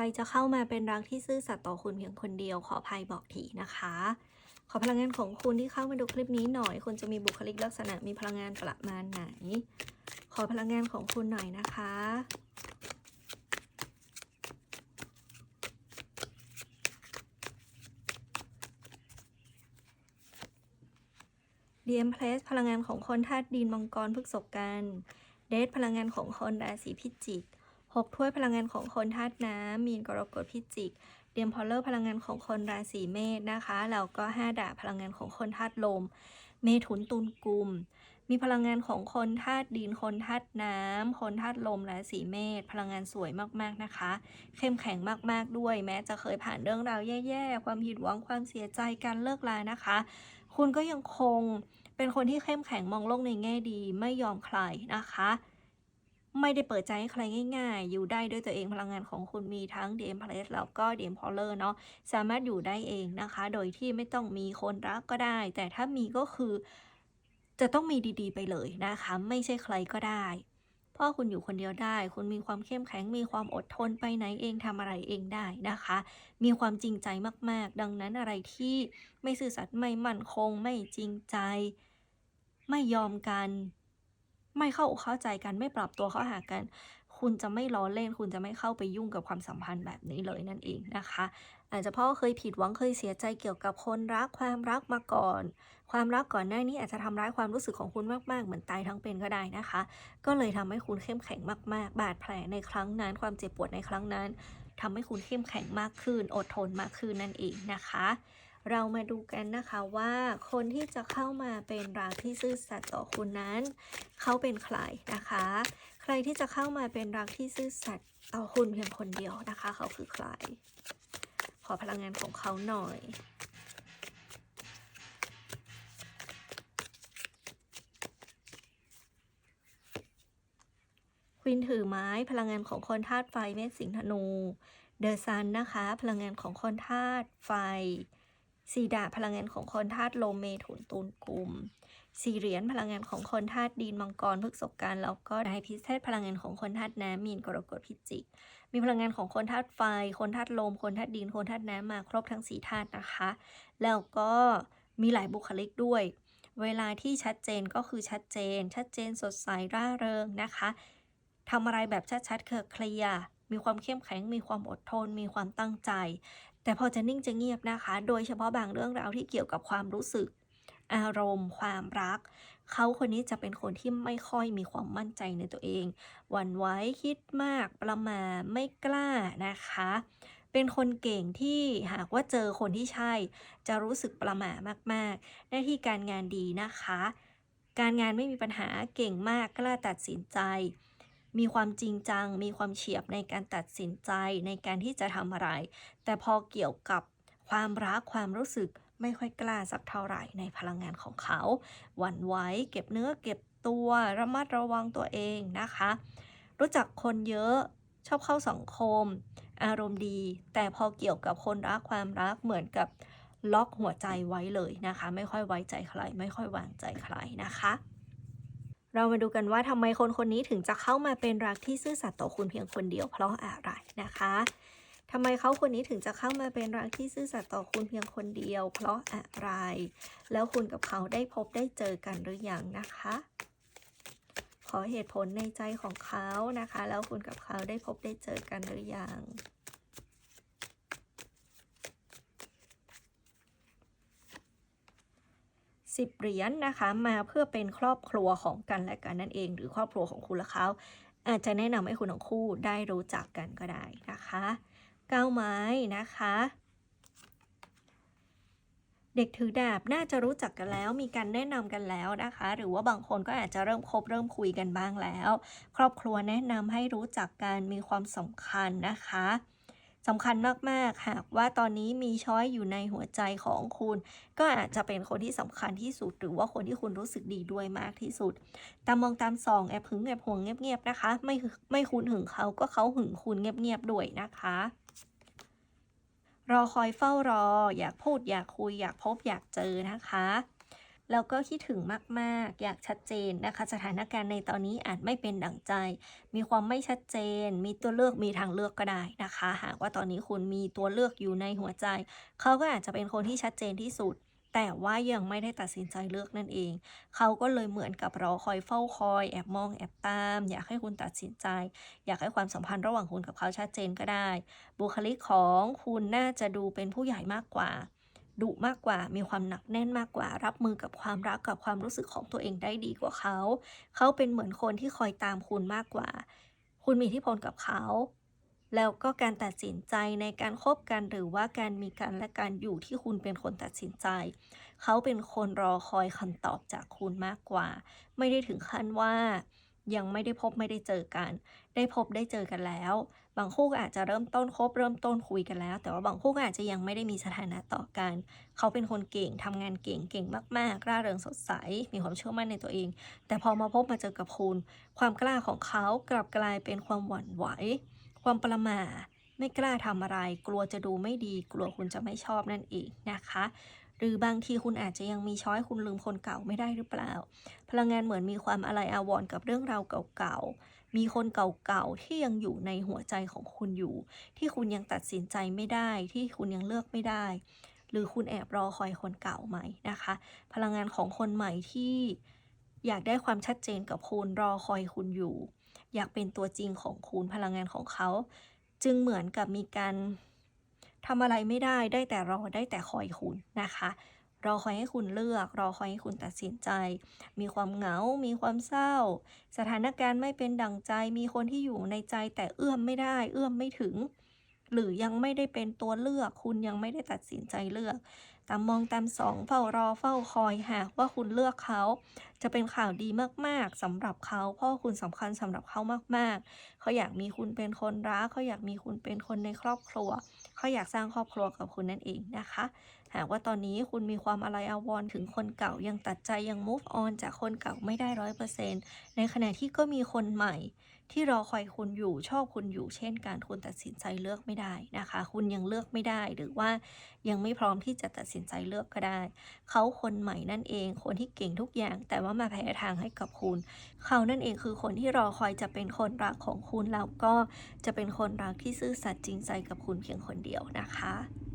รจะเข้ามาเป็นรักที่ซื่อสัตย์ต่อคุณเพียงคนเดียว ขออภัยบอกทีนะคะ ขอพลังงานของคุณที่เข้ามาดูคลิปนี้หน่อย คุณจะมีบุคลิกลักษณะมีพลังงานประมาณไหน ขอพลังงานของคุณหน่อยนะคะดีเอ็มเพลสพลังงานของคนธาตุดินมังกรพฤกษกกัน เดทพลังงานของคนราศีพิจิก หกถ้วยพลังงานของคนธาตุน้ำมีนกรกฎพิจิกเดียมพอลเลอร์พลังงานของคนราศีเมษนะคะแล้วก็ห้าดาบพลังงานของคนธาตุลม เมถุนตุลกุม มีพลังงานของคนธาตุดินคนธาตุน้ำคนธาตุลมราศีเมษพลังงานสวยมากๆนะคะ เข้มแข็งมากๆด้วย แม้จะเคยผ่านเรื่องราวแย่ๆ ความผิดหวังความเสียใจการเลิกลานะคะ คุณก็ยังคงเป็นคนที่เข้มแข็งมองโลกในแง่ดีไม่ยอมใครนะคะ ไม่ได้เปิดใจให้ใครง่ายๆ อยู่ได้ด้วยตัวเองพลังงานของคุณมีทั้ง DM p l a c e แล้วก็ DM p o l a r เนาะสามารถอยู่ได้เองนะคะ โดยที่ไม่ต้องมีคนรักก็ได้ แต่ถ้ามีก็คือจะต้องมีดีๆ ไปเลยนะคะ ไม่ใช่ใครก็ได้พราะคุณอยู่คนเดียวได้ คุณมีความเข้มแข็ง มีความอดทนไปไหนเองทำอะไรเองได้นะคะ มีความจริงใจมากๆ ดังนั้นอะไรที่ไม่ซื่อสัตย์ไม่มั่นคง ไม่จริงใจ ไม่ยอมกัน ไม่เข้าอกเข้าใจกันไม่ปรับตัวเข้าหากัน คุณจะไม่ล้อเล่น คุณจะไม่เข้าไปยุ่งกับความสัมพันธ์แบบนี้เลยนั่นเองนะคะ อาจจะเพราะเคยผิดหวังเคยเสียใจเกี่ยวกับคนรักความรักมาก่อน ความรักก่อนหน้านี้อาจจะทำร้ายความรู้สึกของคุณมากๆเหมือนตายทั้งเป็นก็ได้นะคะ ก็เลยทำให้คุณเข้มแข็งมากๆ บาดแผลในครั้งนั้น ความเจ็บปวดในครั้งนั้นทำให้คุณเข้มแข็งมากขึ้น อดทนมากขึ้นนั่นเองนะคะ เรามาดูกันนะคะว่าคนที่จะเข้ามาเป็นรักที่ซื่อสัตย์ต่อคุณนั้น เขาเป็นใครนะคะ ใครที่จะเข้ามาเป็นรักที่ซื่อสัตย์ต่อคุณเพียงคนเดียวนะคะ เขาคือใคร ขอพลังงานของเขาหน่อยควินถือไม้พลังงานของคนธาตุไฟเมษสิงห์ธนู เดอะซันนะคะ พลังงานของคนธาตุไฟ สีดาพลังงานของคนธาตุลมเมถุนตุลกุมสี่เหรียญพลังงานของคนธาตุดินมังกรพฤกษกัน แล้วก็ไดพิเศษพลังงานของคนธาตุน้ำมีนกรกฎพิจิก มีพลังงานของคนธาตุไฟ คนธาตุลม คนธาตุดิน คนธาตุน้ำมาครบทั้งสี่ธาตุนะคะ แล้วก็มีหลายบุคลิกด้วย เวลาที่ชัดเจนก็คือชัดเจน ชัดเจนสดใสร่าเริงนะคะทำอะไรแบบชัดๆเคลียร์มีความเข้มแข็ง มีความอดทน มีความตั้งใจ แต่พอจะนิ่งจะเงียบนะคะ โดยเฉพาะบางเรื่องราวที่เกี่ยวกับความรู้สึก อารมณ์ ความรัก เขาคนนี้จะเป็นคนที่ไม่ค่อยมีความมั่นใจในตัวเองหวั่นไหวคิดมาก ประมาทไม่กล้านะคะ เป็นคนเก่งที่หากว่าเจอคนที่ใช่ จะรู้สึกประหม่ามากๆ หน้าที่การงานดีนะคะ การงานไม่มีปัญหาเก่งมากกล้าตัดสินใจ มีความจริงจัง มีความเฉียบในการตัดสินใจในการที่จะทำอะไร แต่พอเกี่ยวกับความรักความรู้สึกไม่ค่อยกล้าสักเท่าไหร่ในพลังงานของเขาหวั่นไหวเก็บเนื้อเก็บตัวระมัดระวังตัวเองนะคะ รู้จักคนเยอะชอบเข้าสังคม อารมณ์ดี แต่พอเกี่ยวกับคนรักความรักเหมือนกับล็อกหัวใจไว้เลยนะคะ ไม่ค่อยไว้ใจใคร ไม่ค่อยวางใจใครนะคะ เรามาดูกันว่าทำไมคนคนนี้ถึงจะเข้ามาเป็นรักที่ซื่อสัตย์ต่อคุณเพียงคนเดียวเพราะอะไรนะคะทำไมเขาคนนี้ถึงจะเข้ามาเป็นรักที่ซื่อสัตย์ต่อคุณเพียงคนเดียว เพราะอะไร แล้วคุณกับเขาได้พบได้เจอกันหรือยังนะคะ ขอเหตุผลในใจของเขานะคะ แล้วคุณกับเขาได้พบได้เจอกันหรือยัง สิบเหรียญนะคะ มาเพื่อเป็นครอบครัวของกันและกันนั่นเอง หรือครอบครัวของคุณและเขาอาจจะแนะนำให้คุณทั้งคู่ได้รู้จักกันก็ได้นะคะเก้าไม้นะคะ เด็กถือดาบน่าจะรู้จักกันแล้ว มีการแนะนำกันแล้วนะคะ หรือว่าบางคนก็อาจจะเริ่มคบเริ่มคุยกันบ้างแล้ว ครอบครัวแนะนำให้รู้จักกันมีความสำคัญนะคะ สำคัญมากๆ หากว่าตอนนี้มีช้อยอยู่ในหัวใจของคุณ ก็อาจจะเป็นคนที่สำคัญที่สุด หรือว่าคนที่คุณรู้สึกดีด้วยมากที่สุด ตามมองตามสองแอบหึงแอบห่วงเงียบๆนะคะ ไม่ไม่คุณหึงเขาก็เขาหึงคุณเงียบๆด้วยนะคะรอคอยเฝ้ารอ อยากพูดอยากคุย อยากพบอยากเจอนะคะ แล้วก็คิดถึงมากๆ อยากชัดเจนนะคะ สถานการณ์ในตอนนี้อาจไม่เป็นดั่งใจ มีความไม่ชัดเจน มีตัวเลือกมีทางเลือกก็ได้นะคะ หากว่าตอนนี้คุณมีตัวเลือกอยู่ในหัวใจ เขาก็อาจจะเป็นคนที่ชัดเจนที่สุด แต่ว่ายังไม่ได้ตัดสินใจเลือกนั่นเอง เขาก็เลยเหมือนกับรอคอยเฝ้าคอยแอบมองแอบตาม อยากให้คุณตัดสินใจ อยากให้ความสัมพันธ์ระหว่างคุณกับเขาชัดเจนก็ได้ บุคลิกของคุณน่าจะดูเป็นผู้ใหญ่มากกว่า ดุมากกว่า มีความหนักแน่นมากกว่า รับมือกับความรักกับความรู้สึกของตัวเองได้ดีกว่าเขา เขาเป็นเหมือนคนที่คอยตามคุณมากกว่า คุณมีอิทธิพลกับเขา แล้วก็การตัดสินใจในการคบกันหรือว่าการมีกันและการอยู่ที่คุณเป็นคนตัดสินใจ เขาเป็นคนรอคอยคำตอบจากคุณมากกว่า ไม่ได้ถึงขั้นว่า ยังไม่ได้พบไม่ได้เจอกัน ได้พบได้เจอกันแล้ว บางคู่ก็อาจจะเริ่มต้นคบเริ่มต้นคุยกันแล้ว แต่ว่าบางคู่ก็อาจจะยังไม่ได้มีสถานะต่อกัน เขาเป็นคนเก่งทำงานเก่งเก่งมากๆร่าเริงสดใส มีความเชื่อมั่นในตัวเอง แต่พอมาพบมาเจอกับคุณ ความกล้าของเขากลับกลายเป็นความหวั่นไหว ความประม่าไม่กล้าทำอะไร กลัวจะดูไม่ดี กลัวคุณจะไม่ชอบนั่นเองนะคะ หรือบางทีคุณอาจจะยังมีช้อยคุณลืมคนเก่าไม่ได้หรือเปล่า พลังงานเหมือนมีความอะไรอาวรณ์กับเรื่องราวเก่าๆ มีคนเก่าๆ ที่ยังอยู่ในหัวใจของคุณอยู่ ที่คุณยังตัดสินใจไม่ได้ ที่คุณยังเลือกไม่ได้ หรือคุณแอบรอคอยคนเก่าไหมนะคะ พลังงานของคนใหม่ที่อยากได้ความชัดเจนกับคุณรอคอยคุณอยู่ อยากเป็นตัวจริงของคุณพลังงานของเขา จึงเหมือนกับมีการ ทำอะไรไม่ได้ได้แต่รอได้แต่คอยคุณนะคะรอคอยให้คุณเลือก รอคอยให้คุณตัดสินใจ มีความเหงา มีความเศร้า สถานการณ์ไม่เป็นดั่งใจ มีคนที่อยู่ในใจแต่เอื้อมไม่ได้ เอื้อมไม่ถึง หรือยังไม่ได้เป็นตัวเลือก คุณยังไม่ได้ตัดสินใจเลือก ตามมองตามสองเฝ้ารอเฝ้าคอยหากว่าคุณเลือกเขา จะเป็นข่าวดีมากๆสำหรับเขาเพราะคุณสำคัญสำหรับเขามากๆ เขาอยากมีคุณเป็นคนรัก เขาอยากมีคุณเป็นคนในครอบครัว เขาอยากสร้างครอบครัวกับคุณนั่นเองนะคะ หากว่าตอนนี้คุณมีความอะไรอาวรถึงคนเก่ายังตัดใจยัง move on จากคนเก่าไม่ได้ร้อยเปอร์เซ็นต์ในขณะที่ก็มีคนใหม่ ที่รอคอยคุณอยู่ชอบคุณอยู่ เช่นการคุณตัดสินใจเลือกไม่ได้นะคะ คุณยังเลือกไม่ได้ หรือว่ายังไม่พร้อมที่จะตัดสินใจเลือกก็ได้ เขาคนใหม่นั่นเอง คนที่เก่งทุกอย่าง แต่ว่ามาแพ้ทางให้กับคุณ เขานั่นเองคือคนที่รอคอยจะเป็นคนรักของคุณแล้วก็จะเป็นคนรักที่ซื่อสัตย์จริงใจกับคุณเพียงคนเดียวนะคะ